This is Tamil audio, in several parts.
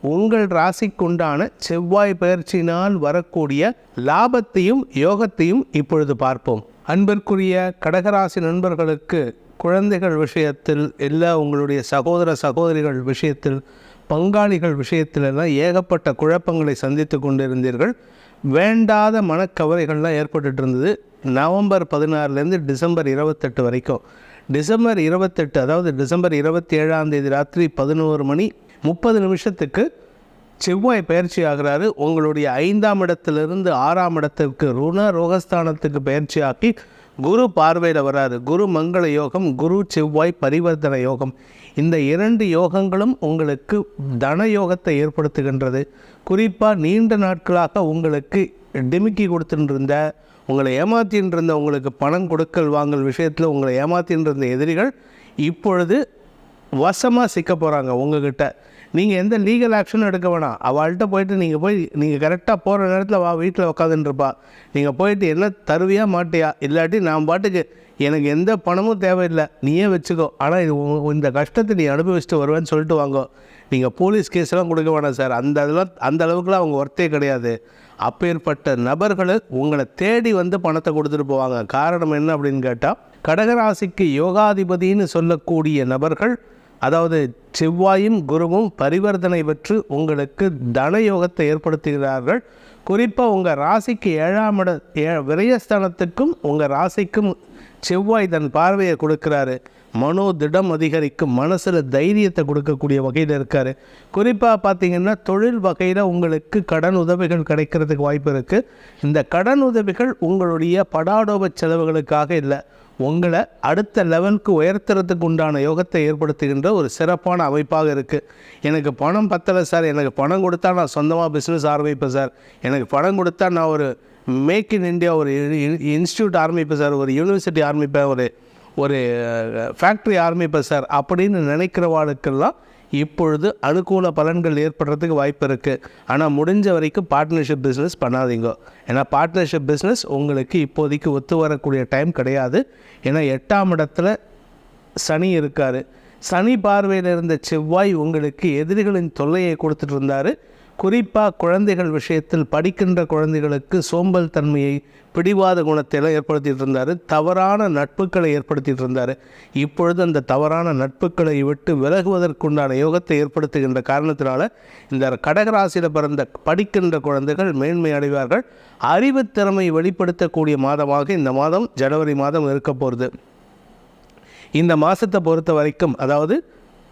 உங்கள் ராசிக்குண்டான செவ்வாய் பயிற்சியினால் வரக்கூடிய லாபத்தையும் யோகத்தையும் இப்பொழுது பார்ப்போம். அன்பிற்குரிய கடகராசி நண்பர்களுக்கு குழந்தைகள் விஷயத்தில் இல்லை உங்களுடைய சகோதர சகோதரிகள் விஷயத்தில் பங்காளிகள் விஷயத்திலெல்லாம் ஏகப்பட்ட குழப்பங்களை சந்தித்து கொண்டிருந்தீர்கள். வேண்டாத மனக்கவலைகள்லாம் ஏற்பட்டுட்டு இருந்தது நவம்பர் பதினாறுலேருந்து டிசம்பர் இருபத்தெட்டு வரைக்கும். டிசம்பர் இருபத்தெட்டு அதாவது டிசம்பர் இருபத்தி ஏழாம் தேதி ராத்திரி பதினோரு மணி முப்பது நிமிஷத்துக்கு செவ்வாய் பயிற்சி ஆகிறாரு. உங்களுடைய ஐந்தாம் இடத்திலிருந்து ஆறாம் இடத்திற்கு ருண ரோகஸ்தானத்துக்கு பயிற்சி ஆக்கி குரு பார்வையில் வராது குரு மங்கள யோகம் குரு செவ்வாய் பரிவர்த்தன யோகம். இந்த இரண்டு யோகங்களும் உங்களுக்கு தன யோகத்தை ஏற்படுத்துகின்றது. குறிப்பாக நீண்ட நாட்களாக உங்களுக்கு டிமிக்கி கொடுத்துட்டு இருந்த உங்களை ஏமாத்தின்னு இருந்த உங்களுக்கு பணம் கொடுக்கல் வாங்கல் விஷயத்தில் உங்களை ஏமாத்தின்னு இருந்த எதிரிகள் இப்பொழுது வசமாக சிக்க போகிறாங்க உங்ககிட்ட. நீங்கள் எந்த லீகல் ஆக்ஷனும் எடுக்க வேணாம். அவள்கிட்ட போயிட்டு நீங்கள் போய் நீங்கள் கரெக்டாக போகிற நேரத்தில் வா வீட்டில் உட்காந்துருப்பா நீங்கள் போயிட்டு என்ன தருவியா மாட்டியா? இல்லாட்டி நான் பாட்டுக்கு எனக்கு எந்த பணமும் தேவையில்லை. நீயே வச்சுக்கோ. ஆனால் இது இந்த கஷ்டத்தை நீ அனுபவிச்சுட்டு வருவேன்னு சொல்லிட்டு வாங்கோ. நீங்கள் போலீஸ் கேஸ்லாம் கொடுக்க வேணாம் சார் அந்த இதெல்லாம் அந்த அளவுக்குலாம் அவங்க ஒர்த்தே கிடையாது. அப்பேற்பட்ட நபர்கள் உங்களை தேடி வந்து பணத்தை கொடுத்துட்டு போவாங்க. காரணம் என்ன அப்படின்னு கேட்டால் கடகராசிக்கு யோகாதிபதின்னு சொல்லக்கூடிய நபர்கள் அதாவது செவ்வாயும் குருவும் பரிவர்த்தனை பெற்று உங்களுக்கு தன யோகத்தை ஏற்படுத்துகிறார்கள். குறிப்பாக உங்கள் ராசிக்கு ஏழாம் இட ஏ விரயஸ்தானத்துக்கும் உங்கள் ராசிக்கும் செவ்வாய் தன் பார்வையை கொடுக்குறாரு. மனோ திடம் அதிகரிக்கும் மனசில் தைரியத்தை கொடுக்கக்கூடிய வகையில் இருக்கார். குறிப்பாக பார்த்தீங்கன்னா தொழில் வகையில் உங்களுக்கு கடன் உதவிகள் கிடைக்கிறதுக்கு வாய்ப்பு இருக்குது இந்த கடன் உதவிகள் உங்களுடைய படாடோப செலவுகளுக்காக இல்லை உங்களை அடுத்த லெவலுக்கு உயர்த்துறதுக்கு உண்டான யோகத்தை ஏற்படுத்துகின்ற ஒரு சிறப்பான அமைப்பாக இருக்குது எனக்கு பணம் பத்தலை சார். எனக்கு பணம் கொடுத்தா நான் சொந்தமாக பிஸ்னஸ் ஆரம்பிப்பேன் சார். எனக்கு பணம் கொடுத்தா நான் ஒரு மேக் இன் இந்தியா ஒரு இன்ஸ்டியூட் ஆரம்பிப்பேன் சார். ஒரு யூனிவர்சிட்டி ஆரம்பிப்பேன். ஒரு ஒரு ஃபேக்ட்ரி ஆரம்பிப்பேன் சார். அப்படின்னு நினைக்கிறவாளுக்கெல்லாம் இப்பொழுது அனுகூல பலன்கள் ஏற்படுறதுக்கு வாய்ப்பு இருக்குது ஆனால் முடிஞ்ச வரைக்கும் பார்ட்னர்ஷிப் பிஸ்னஸ் பண்ணாதீங்க. ஏன்னா பார்ட்னர்ஷிப் பிஸ்னஸ் உங்களுக்கு இப்போதைக்கு ஒத்து வரக்கூடிய டைம் கிடையாது. ஏன்னா எட்டாம் இடத்துல சனி இருக்கார். சனி பார்வையில் இருந்த செவ்வாய் உங்களுக்கு எதிரிகளின் தொல்லையை கொடுத்துட்டு இருந்தார். குறிப்பாக குழந்தைகள் விஷயத்தில் படிக்கின்ற குழந்தைகளுக்கு சோம்பல் தன்மையை பிடிவாத குணத்தையெல்லாம் ஏற்படுத்திகிட்டு ஏற்படுத்திட்டு இருந்தார். தவறான நட்புகளை ஏற்படுத்திட்டு இருந்தார். இப்பொழுது அந்த தவறான நட்புகளை விட்டு விலகுவதற்குண்டான யோகத்தை ஏற்படுத்துகின்ற காரணத்தினால இந்த கடகராசியில் பிறந்த படிக்கின்ற குழந்தைகள் மேன்மை அடைவார்கள். அறிவுத் திறமை வெளிப்படுத்தக்கூடிய மாதமாக இந்த மாதம் ஜனவரி மாதம் இருக்க போகிறது இந்த மாதத்தை பொறுத்த வரைக்கும் அதாவது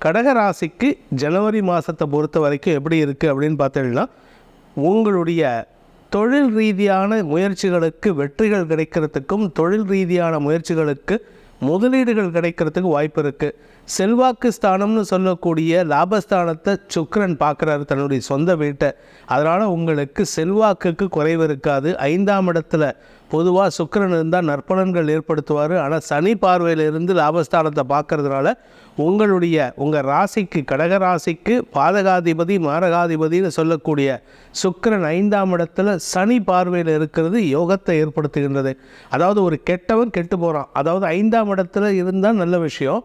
கடகராசிக்கு ஜனவரி மாதத்தை பொறுத்த வரைக்கும் எப்படி இருக்குது அப்படின்னு பார்த்தீங்கன்னா உங்களுடைய தொழில் ரீதியான முயற்சிகளுக்கு வெற்றிகள் கிடைக்கிறதுக்கும் தொழில் ரீதியான முயற்சிகளுக்கு முதலீடுகள் கிடைக்கிறதுக்கு வாய்ப்பு இருக்குது செல்வாக்கு ஸ்தானம்னு சொல்லக்கூடிய லாபஸ்தானத்தை சுக்கரன் பார்க்குறாரு தன்னுடைய சொந்த வீட்டை. அதனால் உங்களுக்கு செல்வாக்குக்கு குறைவு இருக்காது. ஐந்தாம் இடத்துல பொதுவாக சுக்கரன் இருந்தால் நற்பலன்கள் ஏற்படுத்துவார். ஆனால் சனி பார்வையில் இருந்து லாபஸ்தானத்தை பார்க்கறதுனால உங்களுடைய உங்கள் ராசிக்கு கடக ராசிக்கு பாதகாதிபதி மாரகாதிபதினு சொல்லக்கூடிய சுக்கரன் ஐந்தாம் இடத்துல சனி பார்வையில் இருக்கிறது யோகத்தை ஏற்படுத்துகின்றது. அதாவது ஒரு கெட்டவன் கெட்டு போகிறான் அதாவது ஐந்தாம் இடத்துல இருந்தால் நல்ல விஷயம்.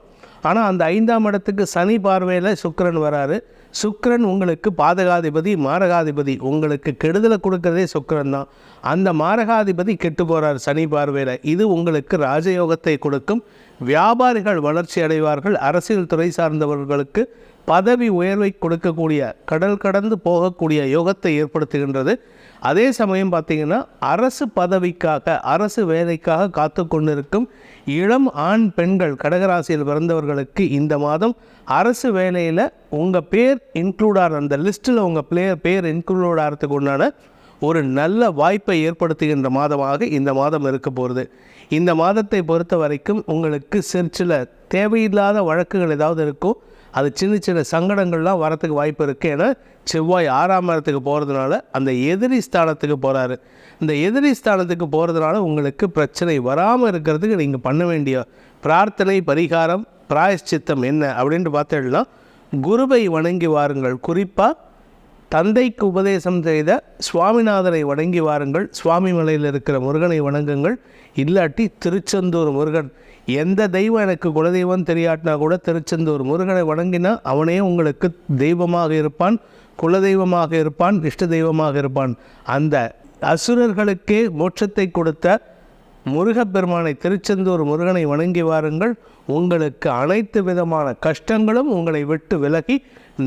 ஆனால் அந்த ஐந்தாம் இடத்துக்கு சனி பார்வையில் சுக்கரன் வராரு. சுக்கரன் உங்களுக்கு பாதகாதிபதி மாரகாதிபதி. உங்களுக்கு கெடுதலை கொடுக்கறதே சுக்கரன் தான். அந்த மாரகாதிபதி கெட்டு போகிறார் சனி பார்வையில். இது உங்களுக்கு ராஜயோகத்தை கொடுக்கும். வியாபாரிகள் வளர்ச்சி அடைவார்கள். அரசியல் துறை சார்ந்தவர்களுக்கு பதவி உயர்வை கொடுக்கக்கூடிய கடல் கடந்து போகக்கூடிய யோகத்தை ஏற்படுத்துகின்றது. அதே சமயம் பார்த்தீங்கன்னா அரசு பதவிக்காக அரசு வேலைக்காக காத்து கொண்டிருக்கும் இளம் ஆண் பெண்கள் கடகராசியில் பிறந்தவர்களுக்கு இந்த மாதம் அரசு வேலையில் உங்கள் பேர் இன்க்ளூட் ஆகிற அந்த லிஸ்ட்டில் உங்கள் பிளேயர் பேர் இன்க்ளூட் ஆகிறதுக்கு உண்டான ஒரு நல்ல வாய்ப்பை ஏற்படுத்துகின்ற மாதமாக இந்த மாதம் இருக்க போகிறது இந்த மாதத்தை பொறுத்த வரைக்கும் உங்களுக்கு சிற்சில தேவையில்லாத வழக்குகள் ஏதாவது இருக்கும் அது சின்ன சின்ன சங்கடங்கள்லாம் வரத்துக்கு வாய்ப்பு இருக்குது ஏன்னா செவ்வாய் ஆறாம் இடத்துக்கு போகிறதுனால அந்த எதிரி ஸ்தானத்துக்கு போகிறாரு இந்த எதிரி ஸ்தானத்துக்கு போகிறதுனால உங்களுக்கு பிரச்சனை வராமல் இருக்கிறதுக்கு நீங்கள் பண்ண வேண்டிய பிரார்த்தனை பரிகாரம் பிராயஷ்சித்தம் என்ன அப்படின்ட்டு பார்த்தீங்கன்னா குருவை வணங்கி வாருங்கள். குறிப்பாக தந்தைக்கு உபதேசம் செய்த சுவாமிநாதனை வணங்கி வாருங்கள். சுவாமி மலையில் இருக்கிற முருகனை வணங்குங்கள். இல்லாட்டி திருச்செந்தூர் முருகன் எந்த தெய்வம் எனக்கு குலதெய்வம் தெரியாட்டினா கூட திருச்செந்தூர் முருகனை வணங்கினா அவனே உங்களுக்கு தெய்வமாக இருப்பான் குலதெய்வமாக இருப்பான் இஷ்ட தெய்வமாக இருப்பான். அந்த அசுரர்களுக்கே மோட்சத்தை கொடுத்த முருகப்பெருமானை திருச்செந்தூர் முருகனை வணங்கி வாருங்கள். உங்களுக்கு அனைத்து விதமான கஷ்டங்களும் உங்களை விட்டு விலகி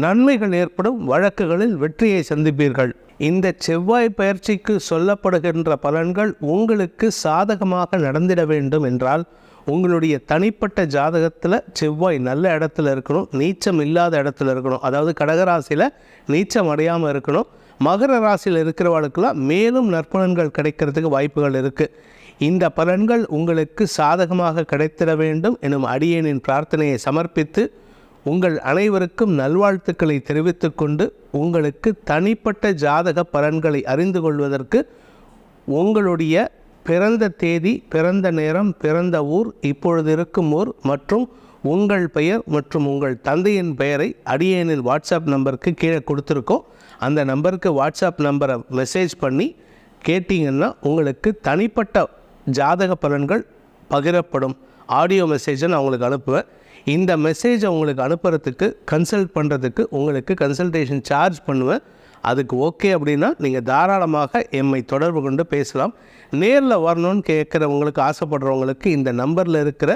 நன்மைகள் ஏற்படும் வழக்குகளில் வெற்றியை சந்திப்பீர்கள். இந்த செவ்வாய் பயிற்சிக்கு சொல்லப்படுகின்ற பலன்கள் உங்களுக்கு சாதகமாக நடந்திட வேண்டும் என்றால் உங்களுடைய தனிப்பட்ட ஜாதகத்தில் செவ்வாய் நல்ல இடத்துல இருக்கணும் நீச்சம் இல்லாத இடத்துல இருக்கணும். அதாவது கடகராசியில் நீச்சம் அடையாமல் இருக்கணும். மகர ராசியில் இருக்கிறவர்களுக்கெல்லாம் மேலும் நற்பலன்கள் கிடைக்கிறதுக்கு வாய்ப்புகள் இருக்குது இந்த பலன்கள் உங்களுக்கு சாதகமாக கிடைத்திட வேண்டும் எனும் அடியேனின் பிரார்த்தனையை சமர்ப்பித்து உங்கள் அனைவருக்கும் நல்வாழ்த்துக்களை தெரிவித்துக்கொண்டு உங்களுக்கு தனிப்பட்ட ஜாதக பலன்களை அறிந்து கொள்வதற்கு உங்களுடைய பிறந்த தேதி பிறந்த நேரம் பிறந்த ஊர் இப்பொழுது இருக்கும் ஊர் மற்றும் உங்கள் பெயர் மற்றும் உங்கள் தந்தையின் பெயரை அடியேனின் வாட்ஸ்அப் நம்பருக்கு கீழே கொடுத்துருக்கோம். அந்த நம்பருக்கு வாட்ஸ்அப் நம்பரை மெசேஜ் பண்ணி கேட்டிங்கன்னா உங்களுக்கு தனிப்பட்ட ஜாதக பலன்கள் பகிரப்படும். ஆடியோ மெசேஜை நான் உங்களுக்கு அனுப்புவேன். இந்த மெசேஜை உங்களுக்கு அனுப்புறதுக்கு கன்சல்ட் பண்ணுறதுக்கு உங்களுக்கு கன்சல்டேஷன் சார்ஜ் பண்ணுவேன். அதுக்கு ஓகே அப்படின்னா நீங்கள் தாராளமாக எம்மை தொடர்பு கொண்டு பேசலாம். நேரில் வரணும்னு கேட்குறவங்களுக்கு ஆசைப்படுறவங்களுக்கு இந்த நம்பரில் இருக்கிற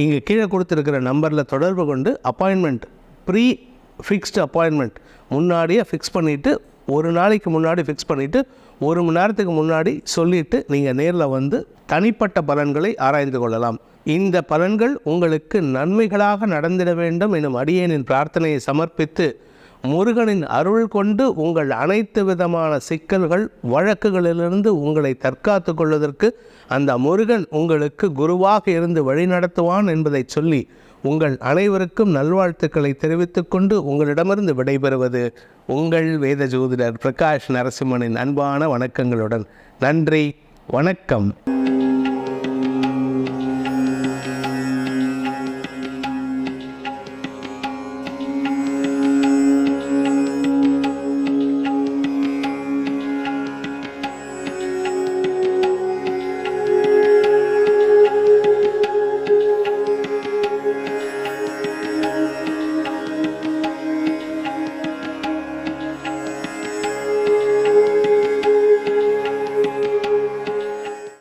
இங்கே கீழே கொடுத்துருக்கிற நம்பரில் தொடர்பு கொண்டு அப்பாயின்மெண்ட் ப்ரீ ஃபிக்ஸ்டு அப்பாயின்மெண்ட் முன்னாடியே ஃபிக்ஸ் பண்ணிவிட்டு ஒரு நாளைக்கு முன்னாடி ஃபிக்ஸ் பண்ணிவிட்டு ஒரு மணி நேரத்துக்கு முன்னாடி சொல்லிவிட்டு நீங்கள் நேரில் வந்து தனிப்பட்ட பலன்களை ஆராய்ந்து கொள்ளலாம். இந்த பலன்கள் உங்களுக்கு நன்மைகளாக நடந்திட வேண்டும் எனும் அடியேனின் பிரார்த்தனையை சமர்ப்பித்து முருகனின் அருள் கொண்டு உங்கள் அனைத்து விதமான சிக்கல்கள் வழக்குகளிலிருந்து உங்களை தற்காத்து கொள்வதற்கு அந்த முருகன் உங்களுக்கு குருவாக இருந்து வழிநடத்துவான் என்பதை சொல்லி உங்கள் அனைவருக்கும் நல்வாழ்த்துக்களை தெரிவித்துக்கொண்டு உங்களிடமிருந்து விடைபெறுவது உங்கள் வேத ஜோதிடர் பிரகாஷ் நரசிம்மனின் அன்பான வணக்கங்களுடன். நன்றி வணக்கம்.